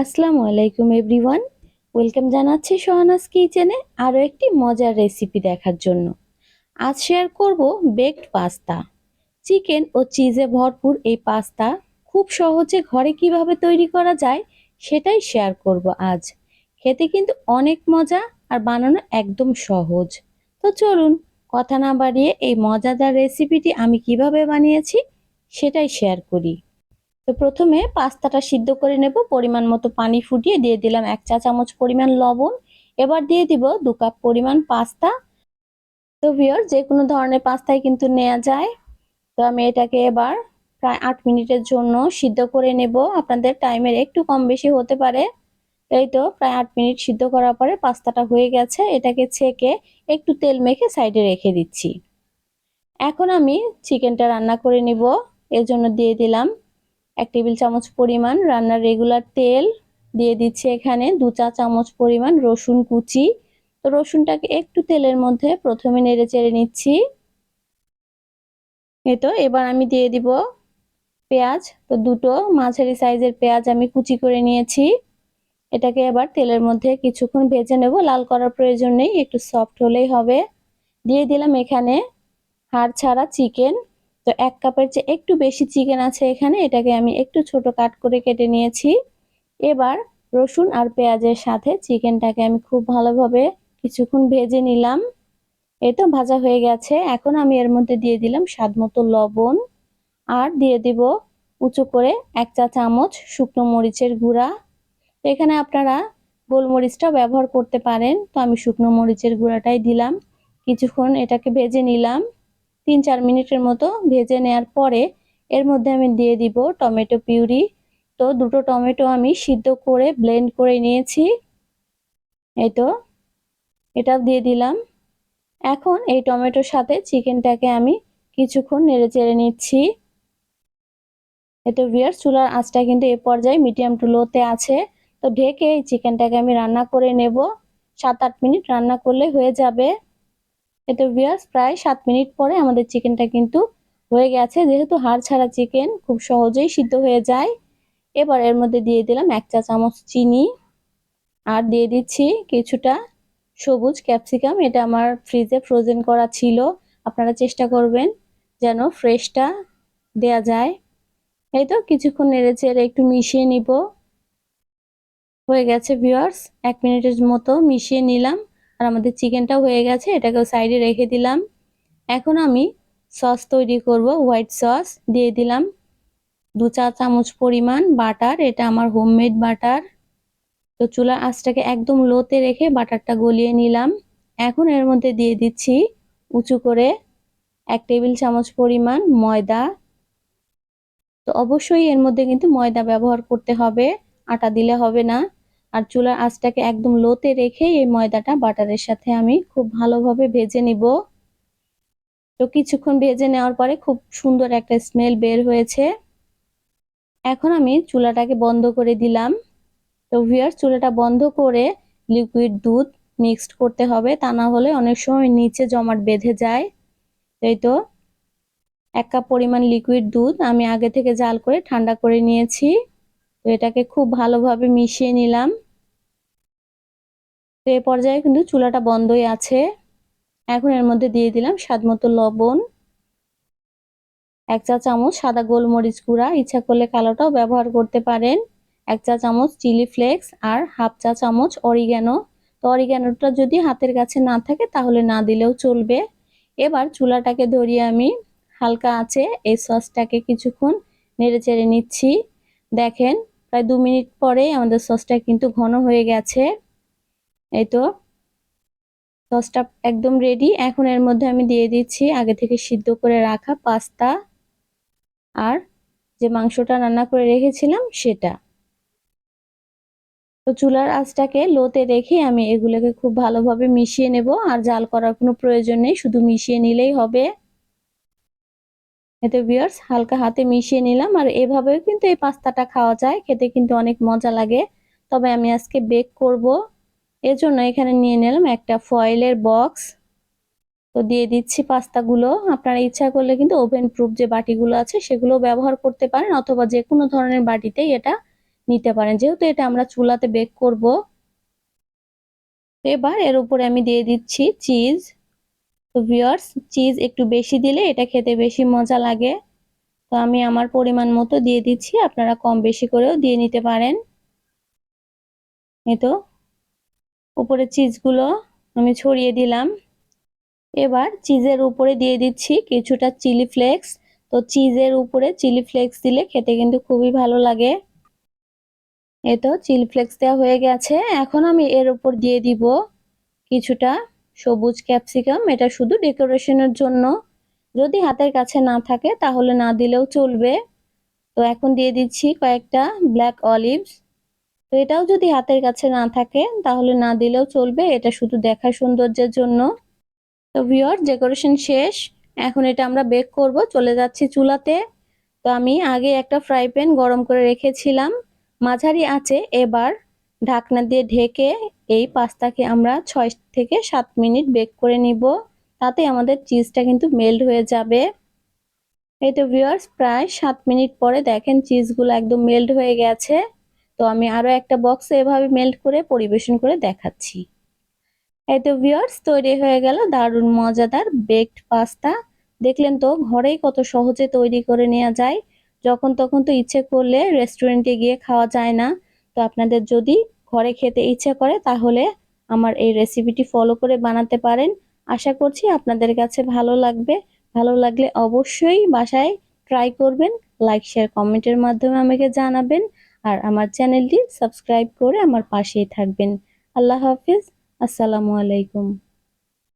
আসসালামু আলাইকুম everyone. Welcome জানাচ্ছি সোহানাস কিচেনে আরও একটি মজার রেসিপি দেখার জন্য। আজ শেয়ার করব বেকড পাস্তা। চিকেন ও চিজে ভরপুর এই পাস্তা খুব সহজে ঘরে কীভাবে তৈরি করা যায় সেটাই শেয়ার করব আজ। খেতে কিন্তু অনেক মজা আর বানানো একদম সহজ। তো চলুন কথা না বাড়িয়ে এই মজাদার রেসিপিটি আমি কীভাবে বানিয়েছি সেটাই শেয়ার করি। তো প্রথমে পাস্তাটা সিদ্ধ করে নেব, পরিমাণ মতো পানি ফুটিয়ে দিয়ে দিলাম এক চা চামচ পরিমাণ লবণ। এবার দিয়ে দিব দু কাপ পরিমাণ পাস্তা। তো ভিওর যে কোনো ধরনের পাস্তাই কিন্তু নেওয়া যায়। তো আমি এটাকে এবার প্রায় আট মিনিটের জন্য সিদ্ধ করে নেব। আপনাদের টাইমের একটু কম বেশি হতে পারে। এই তো প্রায় আট মিনিট সিদ্ধ করার পরে পাস্তাটা হয়ে গেছে। এটাকে ছেঁকে একটু তেল মেখে সাইডে রেখে দিচ্ছি। এখন আমি চিকেনটা রান্না করে নিব। এর জন্য দিয়ে দিলাম এক টেবিল চামচ পরিমাণ। রান্নার রেগুলার তেল দিয়ে দিচ্ছি এখানে দু চা চামচ পরিমাণ রসুন কুচি। তো রসুনটাকে একটু তেলের মধ্যে প্রথমে নেড়ে চেড়ে নিচ্ছি। এই তো, এবার আমি দিয়ে দিব পেঁয়াজ। তো দুটো মাঝারি সাইজের পেঁয়াজ আমি কুচি করে নিয়েছি। এটাকে এবার তেলের মধ্যে কিছুক্ষণ ভেজে নেব। লাল করার প্রয়োজন নেই, একটু সফট হলেই হবে। দিয়ে দিলাম এখানে হাড় ছাড়া চিকেন তো এক কাপের চেয়ে একটু বেশি চিকেন আছে এখানে, এটাকে আমি একটু ছোট কাট করে কেটে নিয়েছি। এবার রসুন আর পেঁয়াজের সাথে চিকেনটাকে আমি খুব ভালোভাবে কিছুক্ষণ ভেজে নিলাম। এই তো ভাজা হয়ে গেছে। এখন আমি এর মধ্যে দিয়ে দিলাম স্বাদ মতো লবণ। আর দিয়ে দিব উঁচু করে এক চা চামচ শুকনো মরিচের গুঁড়া। এখানে আপনারা গোলমরিচটা ব্যবহার করতে পারেন। তো আমি শুকনো মরিচের গুঁড়াটাই দিলাম। কিছুক্ষণ এটাকে ভেজে নিলাম। তিন চার মিনিটের মতো ভেজে নেওয়ার পরে এর মধ্যে আমি দিয়ে দিব টমেটো পিউরি। তো দুটো টমেটো আমি সিদ্ধ করে, ব্লেন্ড করে নিয়েছি। এই তো এটা দিয়ে দিলাম। এখন এই টমেটোর সাথে চিকেনটাকে আমি কিছুক্ষণ নেড়ে চেড়ে নিচ্ছি। এতে বিয়ার চুলার আঁচটা কিন্তু এ পর্যায়ে মিডিয়াম টু লোতে আছে। তো ঢেকে এই চিকেনটাকে আমি রান্না করে নেব। সাত আট মিনিট রান্না করলে হয়ে যাবে। এতে বিয়ার্স প্রায় সাত মিনিট পরে আমাদের চিকেনটা কিন্তু হয়ে গেছে। যেহেতু হাড় ছাড়া চিকেন খুব সহজেই সিদ্ধ হয়ে যায়। এবার এর মধ্যে দিয়ে দিলাম এক চা চামচ চিনি আর দিয়ে দিচ্ছি কিছুটা সবুজ ক্যাপসিকাম এটা আমার ফ্রিজে ফ্রোজেন করা ছিল। আপনারা চেষ্টা করবেন যেন ফ্রেশটা দেয়া যায়। এই তো কিছুক্ষণ নেড়ে চেড়ে একটু মিশিয়ে নিব। হয়ে গেছে ভিওয়ার্স এক মিনিটের মতো মিশিয়ে নিলাম। আর আমাদের চিকেনটাও হয়ে গেছে, এটাকেও সাইডে রেখে দিলাম। এখন আমি সস তৈরি করব, হোয়াইট সস, দিয়ে দিলাম দু চা চামচ পরিমাণ বাটার, এটা আমার হোমমেড বাটার। তো চুলার আঁচটাকে একদম লোতে রেখে বাটারটা গলিয়ে নিলাম। এখন এর মধ্যে দিয়ে দিচ্ছি উঁচু করে এক টেবিল চামচ পরিমাণ ময়দা। তো অবশ্যই এর মধ্যে কিন্তু ময়দা ব্যবহার করতে হবে, আটা দিলে হবে না। আর চুলার আঁচটাকে একদম লোতে রেখে এই ময়দাটা বাটারের সাথে আমি খুব ভালোভাবে ভেজে নিব। তো কিছুক্ষণ ভেজে নেওয়ার পরে খুব সুন্দর একটা স্মেল বের হয়েছে। এখন আমি চুলাটাকে বন্ধ করে দিলাম। তো ভিয়ার চুলাটা বন্ধ করে লিকুইড দুধ মিক্সড করতে হবে। তা না হলে অনেক সময় নিচে জমাট বেঁধে যায়। এই তো, এক কাপ পরিমাণ লিকুইড দুধ আমি আগে থেকে জাল করে ঠান্ডা করে নিয়েছি। তো এটাকে খুব ভালোভাবে মিশিয়ে নিলাম। তো এ পর্যায়ে কিন্তু চুলাটা বন্ধই আছে। এখন এর মধ্যে দিয়ে দিলাম স্বাদ মতো লবণ, এক চা চামচ সাদা গোলমরিচ গুঁড়া। ইচ্ছা করলে কালোটাও ব্যবহার করতে পারেন। এক চা চামচ চিলি ফ্লেক্স আর হাফ চা চামচ অরিগ্যানো। তো অরিগ্যানোটা যদি হাতের কাছে না থাকে তাহলে না দিলেও চলবে। এবার চুলাটাকে ধরিয়ে আমি হালকা আছে এই সসটাকে কিছুক্ষণ নেড়ে চেড়ে নিচ্ছি। দেখেন প্রায় দু মিনিট পরে আমাদের সসটা কিন্তু ঘন হয়ে গেছে। এই তো। সসটা একদম রেডি এখন এর মধ্যে আমি দিয়ে দিচ্ছি আগে থেকে সিদ্ধ করে রাখা পাস্তা আর যে মাংসটা রান্না করে রেখেছিলাম সেটা। তো চুলার আঁচটাকে লোতে রেখে আমি এগুলোকে খুব ভালোভাবে মিশিয়ে নেব। আর জাল করার কোনো প্রয়োজন নেই, শুধু মিশিয়ে নিলেই হবে। এতে বিয়ার্স হালকা হাতে মিশিয়ে নিলাম আর এভাবেও কিন্তু এই পাস্তাটা খাওয়া যায়। খেতে কিন্তু অনেক মজা লাগে। তবে আমি আজকে বেক করব। এজন্য এখানে নিয়ে নিলাম একটা ফয়েলের বক্স তো দিয়ে দিচ্ছি পাস্তাগুলো। আপনারা ইচ্ছা করলে কিন্তু ওভেন প্রুফ যে বাটিগুলো আছে সেগুলো ব্যবহার করতে পারেন অথবা যে কোনো ধরনের বাটিতেই এটা নিতে পারেন। যেহেতু এটা আমরা চুলাতে বেক করব। এবার এর উপরে আমি দিয়ে দিচ্ছি চিজ তো ভিওর্স চিজ একটু বেশি দিলে এটা খেতে বেশি মজা লাগে। তো আমি আমার পরিমাণ মতো দিয়ে দিচ্ছি। আপনারা কম বেশি করেও দিয়ে নিতে পারেন। এই তো, উপরে চিজগুলো আমি ছড়িয়ে দিলাম। এবার চিজের উপরে দিয়ে দিচ্ছি কিছুটা চিলি ফ্লেক্স তো চিজের উপরে চিলি ফ্লেক্স দিলে খেতে কিন্তু খুবই ভালো লাগে। এই তো চিলি ফ্লেক্স দেওয়া হয়ে গেছে। এখন আমি এর উপর দিয়ে দিব কিছুটা সবুজ ক্যাপসিকাম, এটা শুধু ডেকোরেশনের জন্য। যদি হাতের কাছে না থাকে, তাহলে না দিলেও চলবে। তো এখন দিয়ে দিচ্ছি কয়েকটা ব্ল্যাক অলিভস তো এটাও যদি হাতের কাছে না থাকে, তাহলে না দিলেও চলবে। এটা শুধু দেখার সৌন্দর্যের জন্য। তো ভিওর, ডেকোরেশন শেষ। এখন এটা আমরা বেক করব, চলে যাচ্ছি চুলাতে। তো আমি আগে একটা ফ্রাই প্যান গরম করে রেখেছিলাম। মাঝারি আছে এবার ঢাকনা দিয়ে ঢেকে এই পাস্তাকে আমরা ছয় থেকে সাত মিনিট বেক করে নিব। তাতে আমাদের চিজটা কিন্তু মেল্ট হয়ে যাবে। এই তো ভিওয়ার্স প্রায় সাত মিনিট পরে দেখেন চিজগুলো একদম মেল্ট হয়ে গেছে। তো আমি আরও একটা বক্সে এভাবে মেল্ট করে পরিবেশন করে দেখাচ্ছি। এই তো ভিওয়ার্স তৈরি হয়ে গেল দারুণ মজাদার বেকড পাস্তা দেখলেন তো ঘরেই কত সহজে তৈরি করে নেওয়া যায়। যখন তখন তো ইচ্ছে করলে রেস্টুরেন্টে গিয়ে খাওয়া যায় না। তো আপনাদের যদি ঘরে খেতে ইচ্ছা করে, তাহলে আমার এই রেসিপিটি ফলো করে বানাতে পারেন। আশা করছি আপনাদের কাছে ভালো লাগবে। ভালো লাগলে অবশ্যই বাসায় ট্রাই করবেন লাইক শেয়ার কমেন্টের মাধ্যমে আমাকে জানাবেন, আর আমার চ্যানেলটি সাবস্ক্রাইব করে আমার পাশেই থাকবেন। আল্লাহ হাফিজ, আসসালামু আলাইকুম।